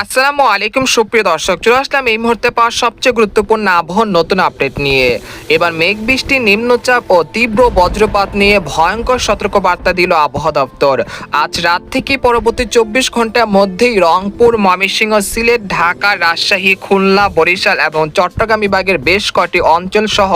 আসসালামু আলাইকুম, সুপ্রিয় দর্শক। চলে আসলাম এই মুহূর্তে পাওয়া সবচেয়ে গুরুত্বপূর্ণ আবহাওয়ার নতুন আপডেট নিয়ে। এবার মেঘ বৃষ্টি, নিম্নচাপ ও তীব্র বজ্রপাত নিয়ে ভয়ঙ্কর সতর্ক বার্তা দিল আবহাওয়া দপ্তর। আজ রাত থেকে পরবর্তী চব্বিশ ঘণ্টার মধ্যেই রংপুর, ময়মনসিংহ, সিলেট, ঢাকা, রাজশাহী, খুলনা, বরিশাল এবং চট্টগ্রাম বিভাগের বেশ কটি অঞ্চল সহ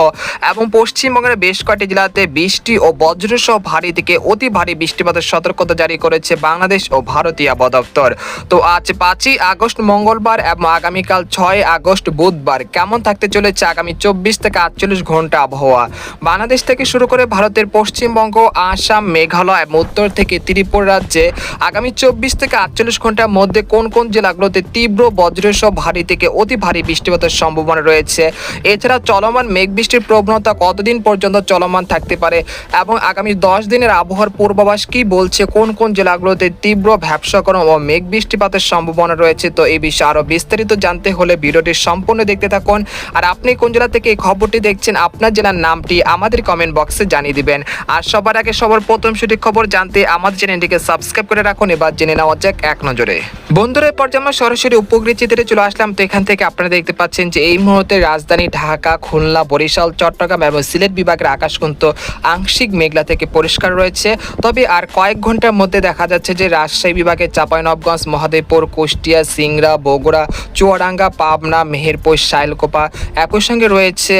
এবং পশ্চিমবঙ্গের বেশ কটি জেলাতে বৃষ্টি ও বজ্রসহ ভারী থেকে অতি ভারী বৃষ্টিপাতের সতর্কতা জারি করেছে বাংলাদেশ ও ভারতীয় আবহাওয়া দপ্তর। তো আজ পাঁচই আগস্ট, মঙ্গলবার এবং আগামীকাল ছয় আগস্ট, বুধবার। কেমন থাকতে চলেছে আগামী চব্বিশ থেকে আটচল্লিশ ঘণ্টা আবহাওয়া? বাংলাদেশ থেকে শুরু করে ভারতের পশ্চিমবঙ্গ, আসাম, মেঘালয় এবং উত্তর থেকে ত্রিপুরা রাজ্যে আগামী চব্বিশ থেকে আটচল্লিশ ঘণ্টার মধ্যে কোন কোন জেলাগুলোতে তীব্র বজ্রসহ ভারী থেকে অতি ভারী বৃষ্টিপাতের সম্ভাবনা রয়েছে? এছাড়া চলমান মেঘ বৃষ্টির প্রবণতা কতদিন পর্যন্ত চলমান থাকতে পারে? এবং আগামী দশ দিনের আবহাওয়ার পূর্বাভাস কি বলছে? কোন কোন জেলাগুলোতে তীব্র ভ্যাবসাকরণ ও মেঘ বৃষ্টিপাতের সম্ভাবনা রয়েছে? তো এই বিষয়ে আরও বিস্তারিত জানতে হলে ভিডিওটি সম্পূর্ণ দেখতে থাকুন। আর আপনি কোন জেলা থেকে এই খবরটি দেখছেন, আপনার জেলার নামটি আমাদের কমেন্ট বক্সে জানিয়ে দিবেন। আর সবার আগে সবার প্রথম সঠিক খবর জানতে আমাদের চ্যানেলটিকে সাবস্ক্রাইব করে রাখুন, এবার জেনে নেওয়া যাক এক নজরে। বন্ধুরা, এরপর যে আমরা সরাসরি উপকৃত চিত্রে চলে আসলাম, তো এখান থেকে আপনারা দেখতে পাচ্ছেন যে এই মুহূর্তে রাজধানী ঢাকা, খুলনা, বরিশাল, চট্টগ্রাম এবং সিলেট বিভাগের আকাশ কিন্তু আংশিক মেঘলা থেকে পরিষ্কার রয়েছে। তবে আর কয়েক ঘণ্টার মধ্যে দেখা যাচ্ছে যে রাজশাহী বিভাগের চাঁপাইনবগঞ্জ, মহাদেবপুর, কুষ্টিয়া সিংড়া, বগুড়া, চুয়াডাঙ্গা, পাবনা, মেহেরপুর, শাইলকোপা। একই সঙ্গে রয়েছে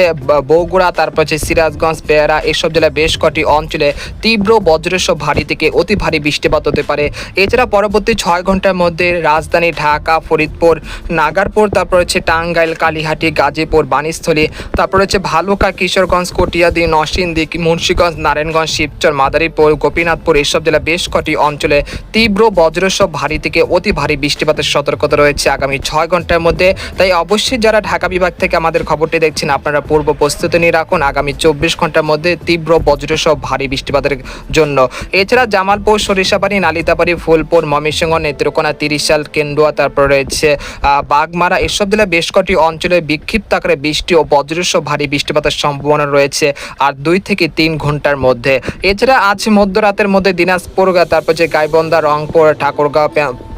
বগুড়া, তারপর হচ্ছে সিরাজগঞ্জ বেয়ারা এসব জেলায় বেশ কটি অঞ্চলে তীব্র বজ্রসহ ভারী থেকে অতি ভারী বৃষ্টিপাত হতে পারে। এছাড়া পরবর্তী ছয় ঘণ্টার মধ্যে রাজধানী ঢাকা, ফরিদপুর, নাগারপুর, তারপর হচ্ছে টাঙ্গাইল, কালীহাটি, গাজীপুর, বাণীস্থলী, তারপর হচ্ছে ভালুকা, কিশোরগঞ্জ, কটিয়াদি, নরসিংদী, মুন্সীগঞ্জ, নারায়ণগঞ্জ, শিবচর, মাদারীপুর, গোপীনাথপুর, এসব জেলা বেশ কটি অঞ্চলে তীব্র বজ্রসহ ভারী থেকে অতি ভারী বৃষ্টিপাতের সতর্কতা রয়েছে আগামী ছয় ঘণ্টার মধ্যে। তাই অবশ্যই যারা ঢাকা বিভাগ থেকে আমাদের খবরটি দেখছেন, আপনারা পূর্ব প্রস্তুতি নিয়ে রাখুন আগামী চব্বিশ ঘণ্টার মধ্যে তীব্র বজ্রসহ ভারী বৃষ্টিপাতের জন্য। এছাড়া জামালপুর, সরিষাবাড়ি, নালিতাবাড়ি, ফুলপুর, ময়মনসিংহ, নেত্রকোনা, তিরিশাল, কেন্দুয়া, তারপর রয়েছে বাগমারা এসব জেলায় বেশ কটি অঞ্চলে বিক্ষিপ্ত আকারে বৃষ্টি ও বজ্রসহ ভারী বৃষ্টিপাতের সম্ভাবনা রয়েছে আর দুই থেকে তিন ঘণ্টার মধ্যে। এছাড়া আজ মধ্যরাতের মধ্যে দিনাজপুর, তারপর যে গাইবন্ধা, রংপুর, ঠাকুরগাঁও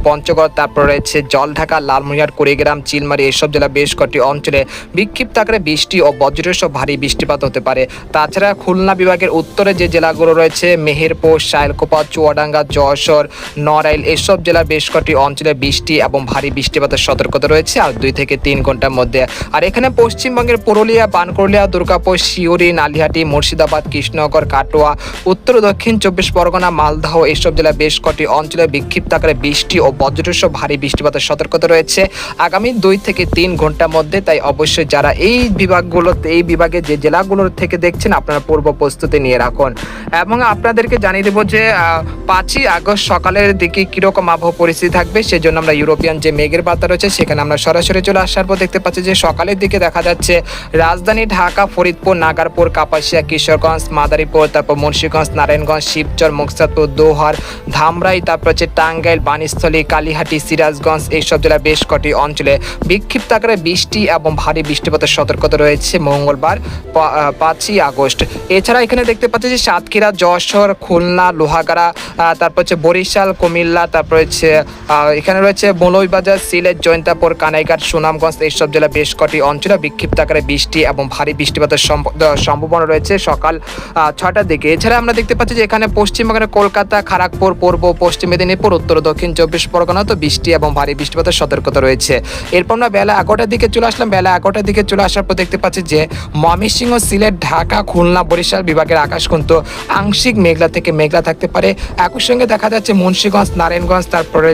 পঞ্চগড়, তারপর রয়েছে জলঢাকা, লালমনিরহাট, কুড়িগ্রাম, চিলমারি এসব জেলা বেশ কটি অঞ্চলে বিক্ষিপ্ত আকারে বৃষ্টি ও বজ্রসহ ভারী বৃষ্টিপাত হতে পারে। তাছাড়া খুলনা বিভাগের উত্তরে যে জেলাগুলো রয়েছে, মেহেরপুর, শাইলকোপা, চুয়াডাঙ্গা, যশোর, নড়াইল এসব জেলা বেশ কটি অঞ্চলে বৃষ্টি এবং ভারী বৃষ্টিপাতের সতর্কতা রয়েছে আর দুই থেকে তিন ঘণ্টার মধ্যে। আর এখানে পশ্চিমবঙ্গের পুরুলিয়া বানকুরলিয়া দুর্গাপুর শিউরি নালিহাটি, মুর্শিদাবাদ, কৃষ্ণনগর, কাটোয়া, উত্তর দক্ষিণ চব্বিশ পরগনা, মালদহ এসব জেলা বেশ কটি অঞ্চলে বিক্ষিপ্ত আকারে বৃষ্টি ও বজ্রসহ ভারী বৃষ্টিপাতের সতর্কতা রয়েছে। আগামী দুই থেকে তিন ঘণ্টার মধ্যে, তাই অবশ্যই যারা এই বিভাগগুলোতে, এই বিভাগে যে জেলাগুলোর থেকে দেখছেন, আপনারা পূর্ব প্রস্তুতি নিয়ে রাখুন। এবং আপনাদেরকে জানিয়ে দেবো যে পাঁচই আগস্ট সকালের দিকে কীরকম আবহাওয়া পরিস্থিতি থাকবে, সেজন্য আমরা ইউরোপিয়ান যে মেঘের বার্তা রয়েছে, সেখানে আমরা সরাসরি চলে আসার পর দেখতে পাচ্ছি যে, সকালের দিকে দেখা যাচ্ছে রাজধানী ঢাকা, ফরিদপুর, নাগারপুর, কাপাসিয়া, কিশোরগঞ্জ, মাদারীপুর, তারপর মুন্সীগঞ্জ, নারায়ণগঞ্জ, শিবচর, মুকসাদপুর, দোহার, ধামরাই, তারপর হচ্ছে টাঙ্গাইল, বাণীস্থলী কালীহাটি, সিরাজগঞ্জ এইসব জেলার বেশ কটি অঞ্চলে বিক্ষিপ্ত আকারে বৃষ্টি এবং ভারী বৃষ্টিপাতের সতর্কতা রয়েছে মঙ্গলবার পাঁচই আগস্ট। এছাড়া এখানে দেখতে পাচ্ছি যে সাতক্ষীরা, যশোর, খুলনা, লোহাগাড়া তারপর হচ্ছে বরিশাল, কুমিল্লা, তারপর হচ্ছে এখানে রয়েছে মৌলভীবাজার, সিলেট, জয়ন্তাপুর, কানাইঘাট, সুনামগঞ্জ এইসব জেলা বেশ কটি অঞ্চলে বিক্ষিপ্ত আকারে বৃষ্টি এবং ভারী বৃষ্টিপাতের সম্ভাবনা রয়েছে সকাল ছটার দিকে। এছাড়া আমরা দেখতে পাচ্ছি যে এখানে পশ্চিমবঙ্গের কলকাতা খড়গপুর পূর্ব, পশ্চিম মেদিনীপুর, উত্তর, দক্ষিণ চব্বিশ পরগনা তো বৃষ্টি এবং ভারী বৃষ্টিপাতের সতর্কতা রয়েছে। এরপর আমরা বেলা এগারোটার দিকে চলে আসলাম। বেলা এগারোটার দিকে চলে আসার পর দেখতে পাচ্ছি যে ময়মনসিংহ, সিলেট, ঢাকা, খুলনা, বরিশাল বিভাগের আকাশ কিন্তু আংশিক মেঘলা থেকে মেঘলা থাকতে পারে। একই সঙ্গে দেখা যাচ্ছে মুন্সীগঞ্জ, নারায়ণগঞ্জ, তারপরে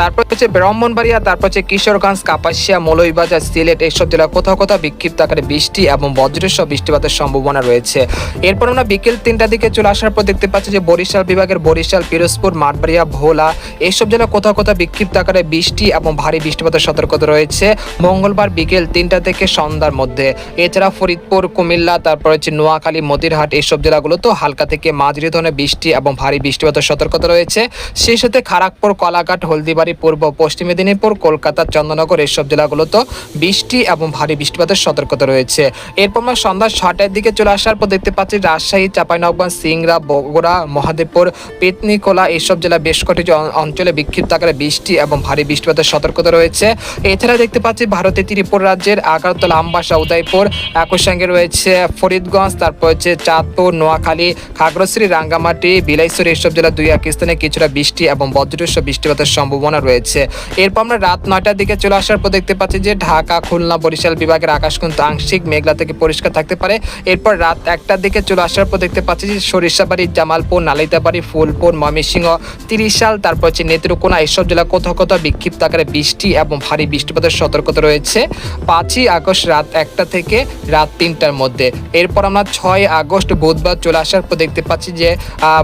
তারপর হচ্ছে ব্রাহ্মণবাড়িয়া, তারপর হচ্ছে কিশোরগঞ্জ, কাপাসিয়া, মৌলভীবাজার, সিলেট এইসব জেলা কোথাও কোথাও বিক্ষিপ্ত আকারে বৃষ্টি এবং বজ্রসহ বৃষ্টিপাতের সম্ভাবনা রয়েছে। এরপর আমরা বিকেল তিনটার দিকে চলে আসার পর দেখতে পাচ্ছি যে বরিশাল বিভাগের বরিশাল, পিরোজপুর, মাঠবাড়িয়া, ভোলা এইসব জেলা কোথাও কোথাও বিক্ষিপ্ত আকারে বৃষ্টি এবং ভারী বৃষ্টিপাতের সতর্কতা রয়েছে মঙ্গলবার বিকেল তিনটা থেকে সন্ধ্যার মধ্যে। এছাড়া ফরিদপুর, কুমিল্লা, তারপর হচ্ছে নোয়াখালী, মতিরহাট এইসব জেলাগুলোতেও হালকা থেকে মাঝারি ধরনের বৃষ্টি এবং ভারী বৃষ্টিপাতের সতর্কতা রয়েছে। সেই সাথে খড়গপুর কলাঘাট, হলদিবাড়ি সরিষাবাড়ি পূর্ব পশ্চিম মেদিনীপুর, কলকাতা চন্দ্রনগর এইসব জেলাগুলোতে বৃষ্টি এবং ভারী বৃষ্টিপাতের সতর্কতা রয়েছে। এরপর আমরা সন্ধ্যা ছটার দিকে চলে আসার পর দেখতে পাচ্ছি রাজশাহী, চাঁপাইনবাবগঞ্জ, সিংড়া, বগুড়া, মহাদেবপুর, পেতনিকোলা এইসব জেলা বেশ অ- অঞ্চলে বিক্ষিপ্ত আকারে বৃষ্টি এবং ভারী বৃষ্টিপাতের সতর্কতা রয়েছে। এছাড়া দেখতে পাচ্ছি ভারতের ত্রিপুরা রাজ্যের আগারতলা, আমবাসা, উদয়পুর, একই সঙ্গে রয়েছে ফরিদগঞ্জ, তারপর হচ্ছে চাঁদপুর, নোয়াখালী, খাগড়াছড়ি, রাঙ্গামাটি, বিলাইছড়ি এইসব জেলা দুই এক স্থানে কিছুটা বৃষ্টি এবং বজ্রসহ বৃষ্টিপাতের সম্ভাবনা রয়েছে। এরপর আমরা রাত নয়টার দিকে চলে আসার পর দেখতে পাচ্ছি যে ঢাকা, খুলনা, বরিশাল বিভাগের আকাশ কিন্তু আংশিক মেঘলা থেকে পরিষ্কার থাকতে পারে। এরপর রাত একটার দিকে চলে আসার পর দেখতে পাচ্ছি যে সরিষাবাড়ি, জামালপুর, নালিতাবাড়ি, ফুলপুর, ময়মনসিংহ, তিরিশাল, তারপর হচ্ছে নেত্রকোনা এইসব জেলা কোথাও কোথাও বিক্ষিপ্ত আকারে বৃষ্টি এবং ভারী বৃষ্টিপাতের সতর্কতা রয়েছে। পাঁচই আগস্ট রাত একটা থেকে রাত তিনটার মধ্যে। এরপর আমরা ছয় আগস্ট বুধবার চলে আসার পর দেখতে পাচ্ছি যে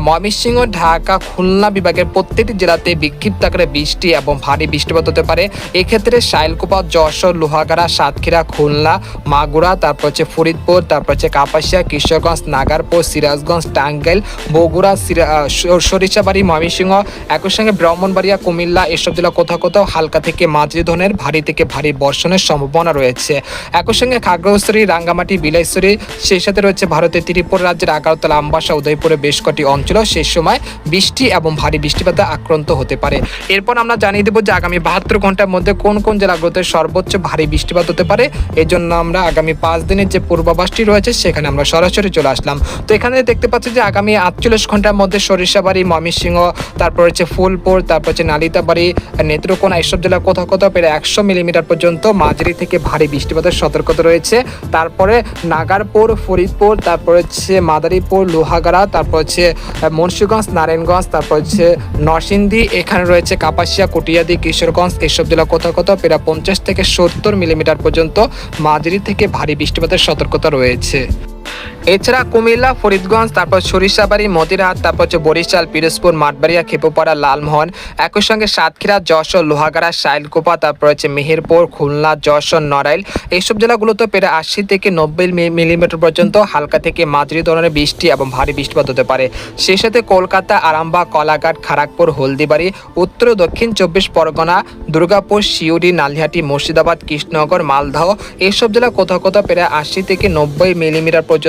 ময়মনসিংহ, ঢাকা, খুলনা বিভাগের প্রত্যেকটি জেলাতে বিক্ষিপ্ত আকারে বৃষ্টি এবং ভারী বৃষ্টিপাত হতে পারে। এক্ষেত্রে শাইলকুপা, যশোর, লোহাগাড়া, সাতক্ষীরা, খুলনা, মাগুরা, তারপর হচ্ছে ফরিদপুর, তারপর হচ্ছে কাপাসিয়া, কিশোরগঞ্জ নাগারপুর সিরাজগঞ্জ, টাঙ্গাইল, বগুড়া সরিষাবাড়ি, ময়মনসিংহ, একই সঙ্গে ব্রাহ্মণবাড়িয়া, কুমিল্লা, এসব জেলা কোথাও কোথাও হালকা থেকে মাঝারি ধরনের ভারী থেকে ভারী বর্ষণের সম্ভাবনা রয়েছে। একই সঙ্গে খাগড়াছড়ি, রাঙ্গামাটি, বিলাইছড়ি, সেই সাথে রয়েছে ভারতের ত্রিপুরা রাজ্যের আগারতলা, আমবাসা উদয়পুরে বেশ কটি অঞ্চল সেই সময় বৃষ্টি এবং ভারী বৃষ্টিপাতে আক্রান্ত হতে পারে। এরপর আমরা জানিয়ে দেবো যে আগামী বাহাত্তর ঘণ্টার মধ্যে কোন কোন জেলাগুলোতে সর্বোচ্চ ভারী বৃষ্টিপাত হতে পারে। এই জন্য আমরা আগামী পাঁচ দিনের যে পূর্বাভাসটি রয়েছে, সেখানে আমরা সরাসরি চলে আসলাম। তো এখানে দেখতে পাচ্ছি যে আগামী আটচল্লিশ ঘণ্টার মধ্যে সরিষাবাড়ি, ময়মনসিংহ, তারপর হচ্ছে ফুলপুর, তারপর হচ্ছে নালিতাবাড়ি, নেত্রকোনা এইসব জেলা কোথাও কোথাও প্রায় একশো মিলিমিটার পর্যন্ত মাঝারি থেকে ভারী বৃষ্টিপাতের সতর্কতা রয়েছে। তারপরে নাগারপুর, ফরিদপুর, তারপর হচ্ছে মাদারীপুর, লোহাগাড়া, তারপর হচ্ছে মুন্সিগঞ্জ, নারায়ণগঞ্জ, তারপর হচ্ছে নরসিংদী, এখানে রয়েছে কাপাসিয়া কটিয়াদি, কিশোরগঞ্জ এসব জেলা কোথাও কোথাও প্রায় পঞ্চাশ থেকে সত্তর মিলিমিটার পর্যন্ত মাঝারি থেকে ভারী বৃষ্টিপাতের সতর্কতা রয়েছে। এছাড়া কুমিল্লা, ফরিদগঞ্জ, তারপর সরিষাবাড়ি, মতিরহাট, তারপর হচ্ছে বরিশাল, পিরোজপুর, মাঠবাড়িয়া, খেপুপাড়া, লালমোহন একই সঙ্গে সাতক্ষীরা, যশোর, লোহাগাড়া, শাইলকোপা, তারপর হচ্ছে মেহেরপুর, খুলনা, যশোর, নড়াইল। এইসব জেলাগুলোতে প্রায় আশি থেকে নব্বই মিলিমিটার পর্যন্ত হালকা থেকে মাঝারি ধরনের বৃষ্টি এবং ভারী বৃষ্টিপাত হতে পারে। সেই সাথে কলকাতা, আরামবাগ, কলাঘাট খড়গপুর হলদিবাড়ি, উত্তর দক্ষিণ চব্বিশ পরগনা, দুর্গাপুর শিউরি নালিহাটি, মুর্শিদাবাদ, কৃষ্ণনগর, মালদহ, এইসব জেলা কোথাও কোথাও প্রায় আশি থেকে নব্বই মিলিমিটার পর্যন্ত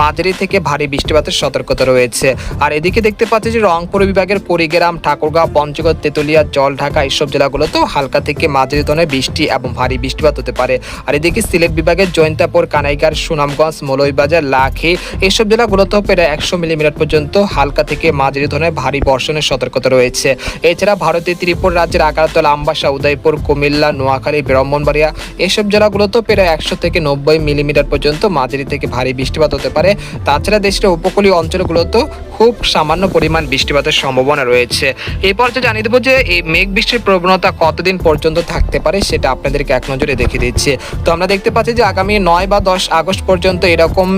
মাঝারি থেকে ভারী বৃষ্টিপাতের সতর্কতা রয়েছে। আর এদিকে দেখতে পাচ্ছি যে রংপুর বিভাগের কুড়িগ্রাম ঠাকুরগাঁও, পঞ্চগড়, তেতুলিয়া জলঢাকা এইসব জেলাগুলোতেও হালকা থেকে মাঝারি ধরনের বৃষ্টি এবং ভারী বৃষ্টিপাত হতে পারে। আর এদিকে সিলেট বিভাগের জৈন্তাপুর কানাইগার সুনামগঞ্জ, মৌলভীবাজার, লাখি এইসব জেলাগুলোতেও প্রায় একশো মিলিমিটার পর্যন্ত হালকা থেকে মাঝারি ধরনের ভারী বর্ষণের সতর্কতা রয়েছে। এছাড়া ভারতের ত্রিপুরা রাজ্যের আগারতলা, আমবাসা, উদয়পুর, কুমিল্লা, নোয়াখালী, ব্রাহ্মণবাড়িয়া এসব জেলাগুলোতেও প্রায় একশো থেকে নব্বই মিলিমিটার পর্যন্ত মাঝারি থেকে ভারী বৃষ্টিপাত হতে পারে। তাছাড়া দেশের উপকূলীয় অঞ্চলগুলোতেও খুব সামান্য পরিমাণ বৃষ্টিপাতের সম্ভাবনা রয়েছে। এই পর্যায়ে জানিয়ে দেবো যে, এই মেঘ বৃষ্টির প্রবণতা কতদিন পর্যন্ত থাকতে পারে সেটা আপনাদেরকে এক নজরে দেখে দিচ্ছি। তো আমরা দেখতে পাচ্ছি যে, আগামী নয় বা দশ আগস্ট পর্যন্ত এরকম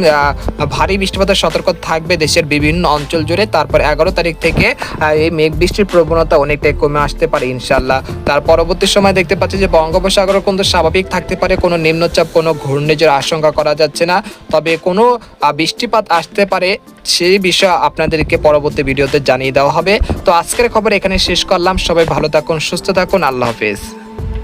ভারী বৃষ্টিপাতের সতর্ক থাকবে দেশের বিভিন্ন অঞ্চল জুড়ে। তারপর এগারো তারিখ থেকে এই মেঘ বৃষ্টির প্রবণতা অনেকটাই কমে আসতে পারে ইনশাল্লাহ তার পরবর্তী সময় দেখতে পাচ্ছি যে বঙ্গোপসাগর কিন্তু স্বাভাবিক থাকতে পারে। কোনো নিম্নচাপ, কোনো ঘূর্ণিঝড় আশঙ্কা করা যাচ্ছে না। তবে কোনো আহ, বৃষ্টিপাত আসতে পারে সেই বিষয়ে আপনাদেরকে পরবর্তী ভিডিওতে জানিয়ে দেওয়া হবে। তো আজকের খবর এখানে শেষ করলাম। সবাই ভালো থাকুন সুস্থ থাকুন। আল্লাহ হাফেজ।